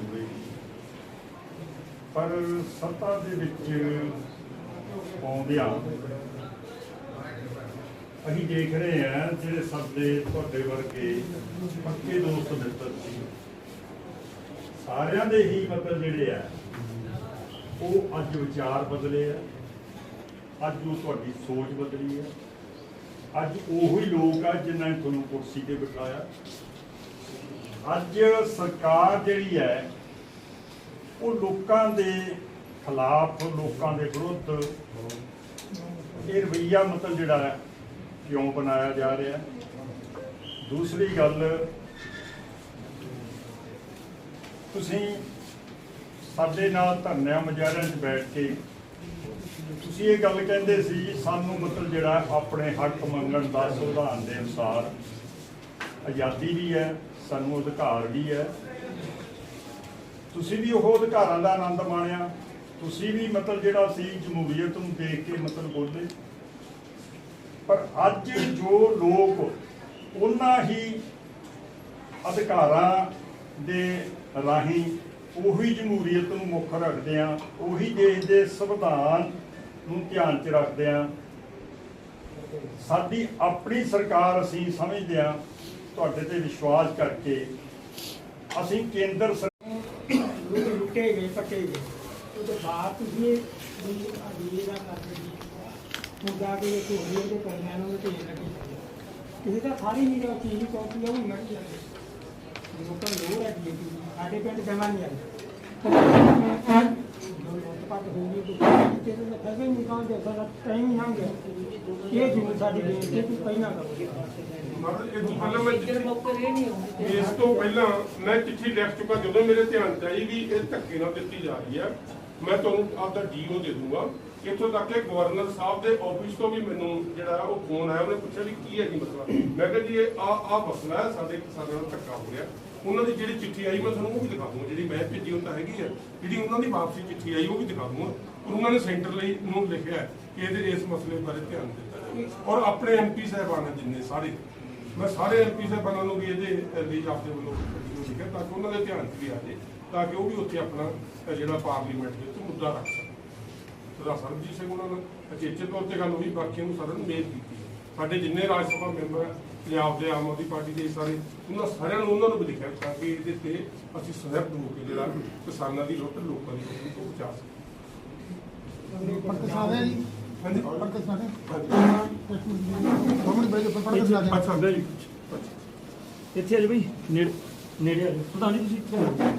ਹੋਵੇਗੀ ਪਰ ਸੱਤਾ ਦੇ ਵਿੱਚ ਆਉਂਦਿਆਂ ਅਸੀਂ ਦੇਖ ਰਹੇ ਹਾਂ ਜਿਹੜੇ ਸਾਡੇ ਤੁਹਾਡੇ ਵਰਗੇ ਪੱਕੇ ਦੋਸਤ ਮਿੱਤਰ ਸੀ। ਸਾਰਿਆਂ ਦੇ ਹੀ ਮਤਲਬ ਜਿਹੜੇ ਆ, ਉਹ ਅੱਜ ਵਿਚਾਰ ਬਦਲੇ ਆ। ਅੱਜ ਉਹ ਤੁਹਾਡੀ ਸੋਚ ਬਦਲੀ ਹੈ ਅੱਜ ਉਹੀ ਲੋਕ ਆ ਜਿਨ੍ਹਾਂ ਨੇ ਤੁਹਾਨੂੰ ਕੁਰਸੀ ਤੇ ਬਿਠਾਇਆ। ਅੱਜ ਸਰਕਾਰ ਜਿਹੜੀ ਹੈ, ਉਹ ਲੋਕਾਂ ਦੇ ਖਿਲਾਫ, ਲੋਕਾਂ ਦੇ ਵਿਰੁੱਧ ਇਹ ਰਵਈਆ ਮਤਲਬ ਜਿਹੜਾ ਹੈ, ਕਿਉਂ ਬਣਾਇਆ ਜਾ ਰਿਹਾ ਦੂਸਰੀ ਗੱਲ, ਤੁਸੀਂ ਸਾਡੇ ਨਾਲ ਧਰਨਿਆਂ ਮੁਜ਼ਾਹਰਿਆਂ 'ਚ ਬੈਠ ਕੇ ਤੁਸੀਂ ਇਹ ਗੱਲ ਕਹਿੰਦੇ ਸੀ, ਸਾਨੂੰ ਮਤਲਬ ਜਿਹੜਾ ਆਪਣੇ ਹੱਕ ਮੰਗਣ ਦਾ ਸੰਵਿਧਾਨ ਦੇ ਅਨੁਸਾਰ ਆਜ਼ਾਦੀ ਵੀ ਹੈ ਸਾਨੂੰ ਅਧਿਕਾਰ ਵੀ ਹੈ। ਤੁਸੀਂ ਵੀ ਉਹ ਅਧਿਕਾਰਾਂ ਦਾ ਆਨੰਦ ਮਾਣਿਆ। ਤੁਸੀਂ ਵੀ ਮਤਲਬ ਜਿਹੜਾ ਸੀ ਜਮਹੂਰੀਅਤ ਨੂੰ ਦੇਖ ਕੇ ਮਤਲਬ ਬੋਲੇ। ਪਰ ਅੱਜ ਜੋ ਲੋਕ ਉਹਨਾਂ ਹੀ ਅਧਿਕਾਰਾਂ ਦੇ ਰਾਹੀਂ ਉਹੀ ਜਮਹੂਰੀਅਤ ਨੂੰ ਮੁੱਖ ਰੱਖਦੇ ਆ, ਉਹੀ ਦੇਸ਼ ਦੇ ਸੰਵਿਧਾਨ ਨੂੰ ਧਿਆਨ 'ਚ ਰੱਖਦੇ ਆ। ਸਾਡੀ ਆਪਣੀ ਸਰਕਾਰ ਅਸੀਂ ਸਮਝਦੇ ਆ ਤੁਹਾਡੇ ਤੇ ਵਿਸ਼ਵਾਸ ਕਰਕੇ ਅਸੀਂ ਕੇਂਦਰ ਲੋਕ ਲੁੱਟੇ ਗਏ ਪੱਟੇ ਗਏ ਉਹਦੇ ਬਾਅਦ ਤੁਸੀਂ ਵੀ ਅਜੀਏ ਦਾ ਕਰਦੇ ਜੀ ਹੁਣ ਜਾ ਕੇ ਇੱਕ ਹੋਰੀ ਉਹਦੇ ਕੰਨਿਆਂ ਨੂੰ ਢੇਰ ਲੱਗੀ ਕਿਸੇ ਦਾ ਸਾਰੀ ਨਹੀਂ ਉਹ ਚੀਜ਼ ਕਾਪੀ ਉਹ ਮਰ ਜਾਂਦੇ ਲੋਕਾਂ ਨੂੰ ਲੋੜ ਹੈ ਜੀ। ਸਾਡੇ ਪਿੰਡ ਜਮਾ ਨਹੀਂ ਆਈ। ਲੋਕ ਪੱਟ ਹੋ ਗਈ ਤੇ ਮੈਂ ਕਦੇ ਨਹੀਂ ਕਹਾਂ ਸਾਡਾ ਟਾਈਮ ਹੀ ਗਿਆ। ਇਹ ਜਿਵੇਂ ਸਾਡੀ ਬੇਨਤੀ ਤੂੰ ਪਹਿਲਾਂ ਕਰੋ। ਮਤਲਬ ਇਹ ਪਹਿਲਾਂ ਮੈਂ ਇਸ ਤੋਂ ਪਹਿਲਾਂ ਮੈਂ ਚਿੱਠੀ ਲਿਖ ਚੁੱਕਾ ਜਦੋਂ ਮੇਰੇ ਧਿਆਨ ਚ ਆਈ ਵੀ ਇਹ ਧੱਕੇ ਨਾਲ ਦਿੱਤੀ ਜਾ ਰਹੀ ਹੈ ਮੈਂ ਤੁਹਾਨੂੰ ਆਪਦਾ ਡੀਓ ਦੇ ਦੂੰਗਾ। ਇੱਥੋਂ ਤੱਕ ਕਿ ਗਵਰਨਰ ਸਾਹਿਬ ਦੇ ਆਫਿਸ ਤੋਂ ਵੀ ਮੈਨੂੰ ਜਿਹੜਾ ਉਹ ਫੋਨ ਆਇਆ ਉਹਨੇ ਪੁੱਛਿਆ ਵੀ ਕੀ ਹੈ ਜੀ ਮਸਲਾ ਮੈਂ ਕਿਹਾ ਜੀ ਇਹ ਆ ਆ ਮਸਲਾ ਹੈ ਸਾਡੇ ਕਿਸਾਨਾਂ ਨਾਲ ਧੱਕਾ ਹੋ ਰਿਹਾ। ਉਹਨਾਂ ਦੀ ਜਿਹੜੀ ਚਿੱਠੀ ਆਈ ਮੈਂ ਤੁਹਾਨੂੰ ਉਹ ਵੀ ਦਿਖਾ ਦੂੰਗਾ ਜਿਹੜੀ ਮੈਂ ਭੇਜੀ ਉਹ ਤਾਂ ਹੈਗੀ ਹੈ। ਜਿਹੜੀ ਉਹਨਾਂ ਦੀ ਵਾਪਸੀ ਚਿੱਠੀ ਆਈ ਉਹ ਵੀ ਦਿਖਾ ਦੂੰਗਾ। ਉਹਨਾਂ ਨੇ ਸੈਂਟਰ ਲਈ ਨੂੰ ਲਿਖਿਆ ਕਿ ਇਹਦੇ ਇਸ ਮਸਲੇ ਬਾਰੇ ਧਿਆਨ ਦਿੱਤਾ ਜਾਵੇ। ਔਰ ਆਪਣੇ ਐਮਪੀ ਸਾਹਿਬਾਨ ਜਿੰਨੇ ਸਾਰੇ, ਮੈਂ ਸਾਰੇ ਐਮਪੀ ਸਾਹਿਬਾਨਾਂ ਨੂੰ ਵੀ ਇਹਦੇ ਲਈ ਆਪਦੇ ਵੱਲੋਂ ਲਿਖਿਆ ਤਾਂ ਕਿ ਉਹਨਾਂ ਦੇ ਧਿਆਨ 'ਚ ਵੀ ਆ ਜਾਵੇ ਤਾਂ ਕਿ ਉਹ ਵੀ ਉੱਥੇ ਆਪਣਾ ਜਿਹੜਾ ਪਾਰਲੀਮੈਂਟ ਦੇ ਉੱਤੇ ਮੁੱਦਾ ਰੱਖ ਸਕਣ। ਸਰਦਾਰ ਸਰਬਜੀਤ ਸਿੰਘ ਉਹਨਾਂ ਨਾਲ ਅਚੇਚੇ ਤੌਰ ਤੇ ਗੱਲ ਹੋਈ, ਬਾਕੀਆਂ ਨੂੰ ਸਾਰਿਆਂ ਨੂੰ ਮੇਲ ਕੀਤੀ ਸਾਡੇ ਜਿੰਨੇ ਰਾਜ ਸਭਾ ਮੈਂਬਰ ਹੈ, ਪੰਜਾਬ ਦੇ ਆਮ ਆਦਮੀ ਪਾਰਟੀ ਦੇ ਸਾਰੇ, ਉਹਨਾਂ ਸਾਰਿਆਂ ਨੂੰ ਉਹਨਾਂ ਨੂੰ ਵੀ ਲਿਖਿਆ ਤਾਂ ਕਿ ਇਹਦੇ ਤੇ ਅਸੀਂ ਸਹਿਬ ਹੋ ਕੇ ਜਿਹੜਾ ਕਿਸਾਨਾਂ ਦੀ ਲੁੱਟ ਲੋਕਾਂ ਦੀ ਪਹੁੰਚਾ ਨੂੰ ਸਾਦੇ ਜੀ। ਹਾਂਜੀ। ਸਾਦੇ ਅੱਛਾ ਇੱਥੇ ਆ ਜਾਓ ਬਈ। ਨੇੜੇ ਨੇੜੇ ਆ ਜਾਓ। ਪ੍ਰਧਾਨ ਜੀ ਤੁਸੀਂ ਇੱਥੇ ਆ ਜਾਓ।